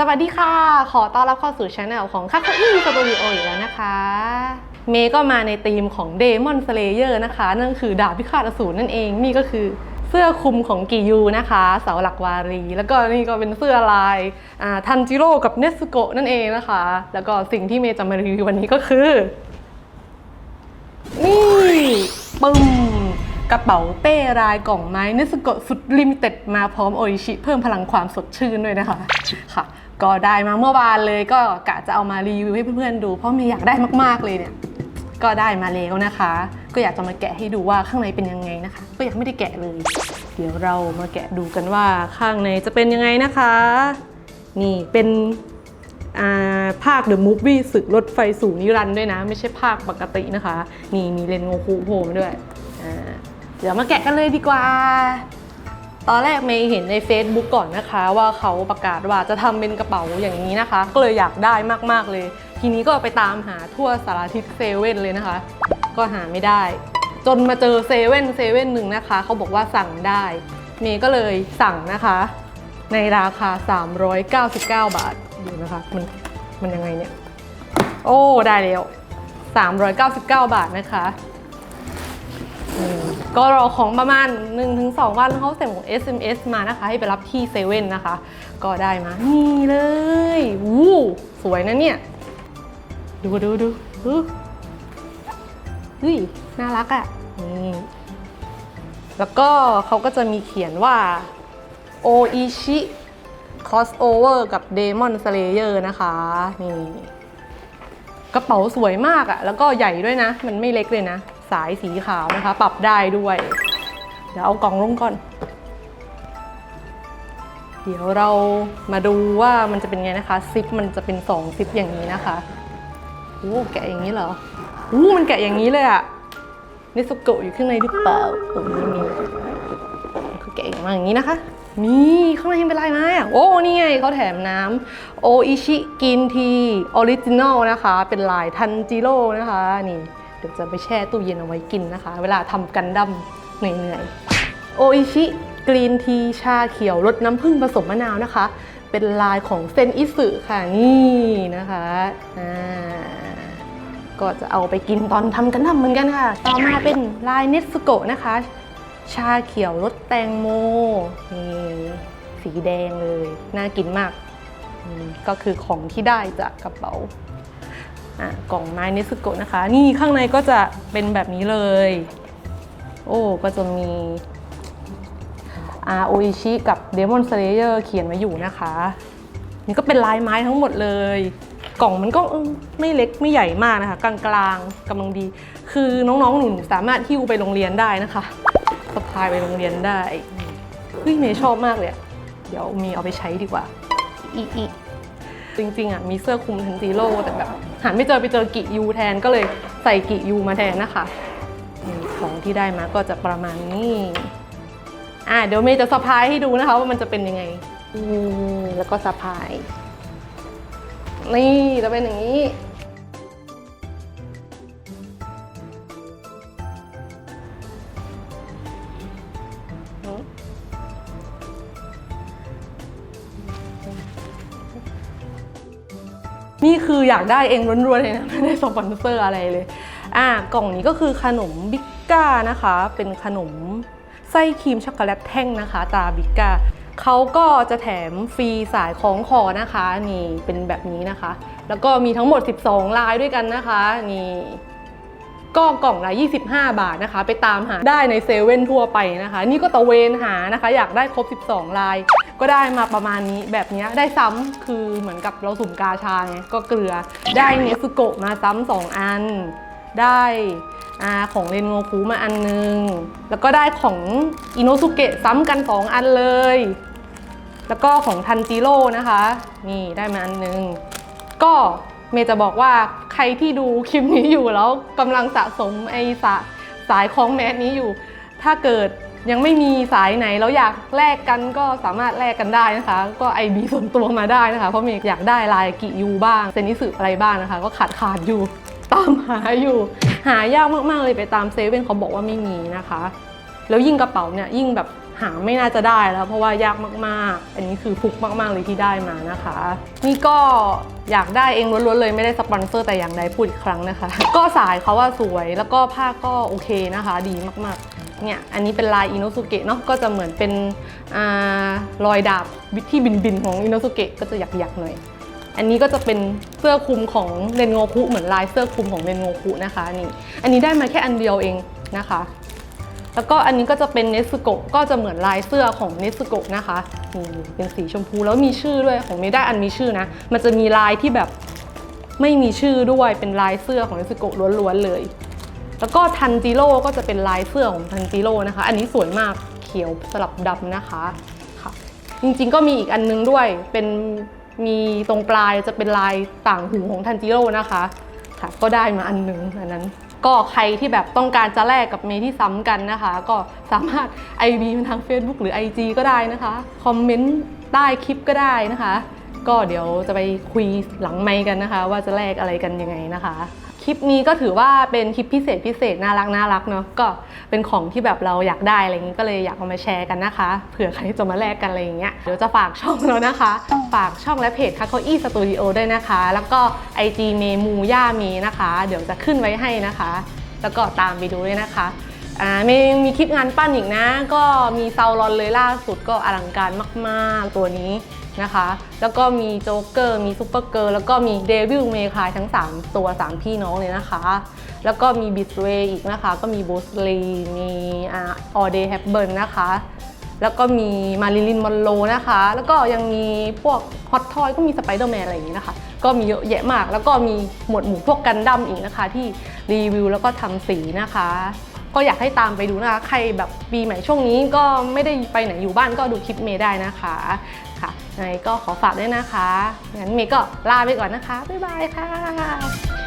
สวัสดีค่ะ ขอต้อนรับเข้าสู่ช anel ของคาคาอี้สตูดิโออีกแล้วนะคะ เมย์ก็มาในธีมของ Demon Slayer นะคะ นั่นคือดาบพิฆาตอสูรนั่นเอง นี่ก็คือเสื้อคลุมของกิยูนะคะ เสาหลักวารี แล้วก็นี่ก็เป็นเสื้อลายอ่าทันจิโร่กับเนสโกะนั่นเองนะคะ แล้วก็สิ่งที่เมย์จะมารีวิววันนี้ก็คือ นี่ปึ้มกระเป๋าเป้รายกล่องไม้เนสโกะสุดลิมิเต็ดมาพร้อมโออิชิเพิ่มพลังความสดชื่นด้วยนะคะ ค่ะ ก็ได้มาเมื่อวานเลยก็กะจะเอามารีวิวให้เพื่อนๆดู เพราะเมย์อยากได้มากๆเลยเนี่ย ก็ได้มาแล้วนะคะ ก็อยากจะมาแกะให้ดูว่าข้างในเป็นยังไงนะคะ ก็ยังไม่ได้แกะเลย เดี๋ยวเรามาแกะดูกันว่าข้างในจะเป็นยังไงนะคะ นี่เป็นอ่าภาคเดอะมูฟวี่ศึกรถไฟสู่นิรันด์ด้วยนะ ไม่ใช่ภาคปกตินะคะ นี่มีเลนโงคูโผล่มาด้วยอ่าเดี๋ยวมาแกะกันเลยดีกว่า ตอนแรกเมย์เห็นใน Facebook ก่อนนะคะ ว่าเขาประกาศว่าจะทำเป็นกระเป๋าอย่างนี้นะคะ ก็เลยอยากได้มากๆเลย ทีนี้ก็ไปตามหาทั่วสารทิศเซเว่นเลยนะคะ ก็หาไม่ได้ จนมาเจอเซเว่นเซเว่นหนึ่งนะคะ เขาบอกว่าสั่งได้ เมย์ก็เลยสั่งนะคะ ในราคา 399 บาทดูนะคะมันมันยังไงเนี่ย โอ้ ได้แล้ว 399 บาทนะคะ ก็รอของประมาณ 1-2 วันเขาส่ง SMS มานะคะ ให้ไปรับที่เซเว่นนะคะ ก็ได้มา นี่เลยวู้สวยนะเนี่ย ดูดูดูดูเฮ้ยน่ารักอะ่ะนี่แล้วก็เขาก็จะมีเขียนว่าโออิชิ crossover กับ Demon Slayer นะคะ นี่ กระเป๋าสวยมากอะ แล้วก็ใหญ่ด้วยนะ มันไม่เล็กเลยนะ สายสีขาวนะคะ ปรับได้ด้วย เดี๋ยวเอากล่องลงก่อน เดี๋ยวเรามาดูว่ามันจะเป็นไงนะคะซิปมันจะเป็นสองซิปอย่างนี้นะคะโอ้แกะอย่างนี้เหรออู้มันแกะอย่างนี้เลยอะนิสุโกะอยู่ข้างในหรือเปล่าผมไม่มีเขาแกะออกมาอย่างนี้นะคะนี่ข้างในยังเป็นลายไม้อะโอ้นี่ไงเขาแถมน้ำโออิชิกินทีออริจินอลนะคะ เป็นลายทันจิโร่นะคะนี่ เดี๋ยวจะไปแช่ตู้เย็นเอาไว้กินนะคะ เวลาทำกันดั้มเหนื่อยๆโออิชิกรีนทีชาเขียวรสน้ำผึ้งผสมมะนาวนะคะ เป็นลายของเซนอิสึค่ะนี่นะคะอ่าก็จะเอาไปกินตอนทำกันดั้มเหมือนกันค่ะ ต่อมาเป็นลายเนสโกะนะคะ ชาเขียวรสแตงโมนี่สีแดงเลย น่ากินมาก ก็คือของที่ได้จากกระเป๋า กล่องไม้เนสโกะนะคะ นี่ข้างในก็จะเป็นแบบนี้เลย โอ้ก็จะมีอาโออิชิกับ Demon Slayer เขียนไว้อยู่นะคะ นี่ก็เป็นลายไม้ทั้งหมดเลย กล่องมันก็ไม่เล็กไม่ใหญ่มากนะคะ กลางๆกำลังดี คือน้องๆหนูสามารถหิ้วไปโรงเรียนได้นะคะสะพายไปโรงเรียนได้เฮ้ยเมย์ชอบมากเลยเดี๋ยวมีเอาไปใช้ดีกว่าอีอี จริงๆอะมีเสื้อคลุมทันจิโร่แต่แบบหาไม่เจอไปเจอกิยูแทนก็เลยใส่กิยูมาแทนนะคะนี่ของที่ได้มาก็จะประมาณนี้อ่าเดี๋ยวเมย์จะสะพายให้ดูนะคะว่ามันจะเป็นยังไงอืมแล้วก็สะพาย นี่จะเป็นอย่างนี้ นี่คืออยากได้เองล้วนๆเลยนะไม่ได้สปอนเซอร์อะไรเลย อ่ากล่องนี้ก็คือขนมบิกก้านะคะ เป็นขนมไส้ครีมช็อกโกแลตแท่งนะคะ ตาบิกก้าเขาก็จะแถมฟรีสายคล้องคอนะคะนี่เป็นแบบนี้นะคะ แล้วก็มีทั้งหมด 12 ลายด้วยกันนะคะนี่ก็กล่องละ 25 บาทนะคะ ไปตามหาได้ในเซเว่นทั่วไปนะคะ นี่ก็ตะเวนหานะคะ อยากได้ครบ 12 ลาย ก็ได้มาประมาณนี้แบบนี้ได้ซ้ำคือเหมือนกับเราสุ่มกาชาไงก็เกลือ ได้เนสโกะมาซ้ำสองอัน ได้อของเรนโงคูมาอันนึง แล้วก็ได้ของอินโนสุเกะซ้ำกัน 2 อันเลย แล้วก็ของทันจิโร่นะคะ นี่ได้มาอันนึง ก็เมย์จะบอกว่าใครที่ดูคลิปนี้อยู่แล้วกำลังสะสมไอ้สาสายคล้องแมสนี้อยู่ ถ้าเกิด ยังไม่มีสายไหนแล้วอยากแลกกันก็สามารถแลกกันได้นะคะ ก็ไอบีส่วนตัวมาได้นะคะ เพราะเมย์อยากได้ลายกิยูบ้าง เซนิสึอะไรบ้างนะคะ ก็ขาดขาดอยู่ ตามหาอยู่ หายากมากๆเลยไปตามเซเว่นเขาบอกว่าไม่มีนะคะ แล้วยิ่งกระเป๋าเนี่ยยิ่งแบบหาไม่น่าจะได้แล้ว เพราะว่ายากมากๆ อันนี้คือฟุกมากๆเลยที่ได้มานะคะ นี่ก็อยากได้เองล้วนๆเลยไม่ได้สปอนเซอร์แต่อย่างใดพูดอีกครั้งนะคะ ก็สายเขาว่าสวยแล้วก็ผ้าก็โอเคนะคะ ดีมากๆ เนี่ยอันนี้เป็นลายอินโนสุเกะเนาะก็จะเหมือนเป็นอรอยดาบที่บินบินๆของอินโนสุเกะก็จะหยักๆหน่อยอันนี้ก็จะเป็นเสื้อคลุมของเรนโงคุเหมือนลายเสื้อคลุมของเรนโงคุนะคะนี่อันนี้ได้มาแค่อันเดียวเองนะคะ แล้วก็อันนี้ก็จะเป็นเนสโกะก็จะเหมือนลายเสื้อของเนสโกะนะคะนี่เป็นสีชมพูแล้วมีชื่อด้วยของไม่ได้อันมีชื่อนะ มันจะมีลายที่แบบไม่มีชื่อด้วยเป็นลายเสื้อของเนสโกะล้วนๆเลย แล้วก็ทันจิโร่ก็จะเป็นลายเสื้อของทันจิโร่นะคะ อันนี้สวยมากเขียวสลับดำนะคะค่ะ จริงๆก็มีอีกอันนึงด้วยเป็นมีตรงปลายจะเป็นลายต่างหูของทันจิโร่นะคะค่ะก็ได้มาอันนึงอันนั้น ก็ใครที่แบบต้องการจะแลกกับเมที่ซ้ำกันนะคะ ก็สามารถ IB มาทาง Facebook หรือ IG ก็ได้นะคะคอมเมนต์ใต้คลิปก็ได้นะคะ ก็เดี๋ยวจะไปคุยหลังไมค์กันนะคะ ว่าจะแลกอะไรกันยังไงนะคะ ลิปนี้ก็ถือว่าเป็นคลิปพิเศษพิเศษน่ารักน่ารักเนาะก็เป็นของที่แบบเราอยากได้อะไรอย่างนี้ก็เลยอยากเอามาแชร์กันนะคะเผื่อใครจะมาแลกกันอะไรอย่างเงี้ยเดี๋ยวจะฝากช่องแล้วนะคะ ฝากช่องและเพจคาโคอี้สตูดิโอด้วยนะคะ แล้วก็ IG เมมูย่ามีนะคะ เดี๋ยวจะขึ้นไว้ให้นะคะ แล้วก็ตามไปดูด้วยนะคะอ่ามีมีคลิปงานปั้นอีกนะ ก็มีเซาวรอนเลยล่าสุดก็อลังการมาก ๆ ตัวนี้ นะคะ แล้วก็มีโจ๊กเกอร์ มีซูเปอร์เกิร์ลแล้วก็มีเดวิลเมคายทั้ง 3 ตัว 3 พี่น้องเลยนะคะ แล้วก็มีบิสเวย์อีกนะคะ ก็มีโบสลีมีอออเดย์แฮปเบิร์นนะคะ แล้วก็มีมาริลินมอนโรนะคะ แล้วก็ยังมีพวกฮอตทอยก็มีสไปเดอร์แมนอะไรอย่างนี้นะคะ ก็มีเยอะแยะมาก แล้วก็มีหมวดหมู่พวกกันดั้มอีกนะคะ ที่รีวิวแล้วก็ทำสีนะคะ ก็อยากให้ตามไปดูนะคะ ใครแบบปีใหม่ช่วงนี้ก็ไม่ได้ไปไหนอยู่บ้านก็ดูคลิปเมย์ได้นะคะค่ะยังไงก็ขอฝากด้วยนะคะงั้นเมย์ก็ลาไปก่อนนะคะบ๊ายบายค่ะ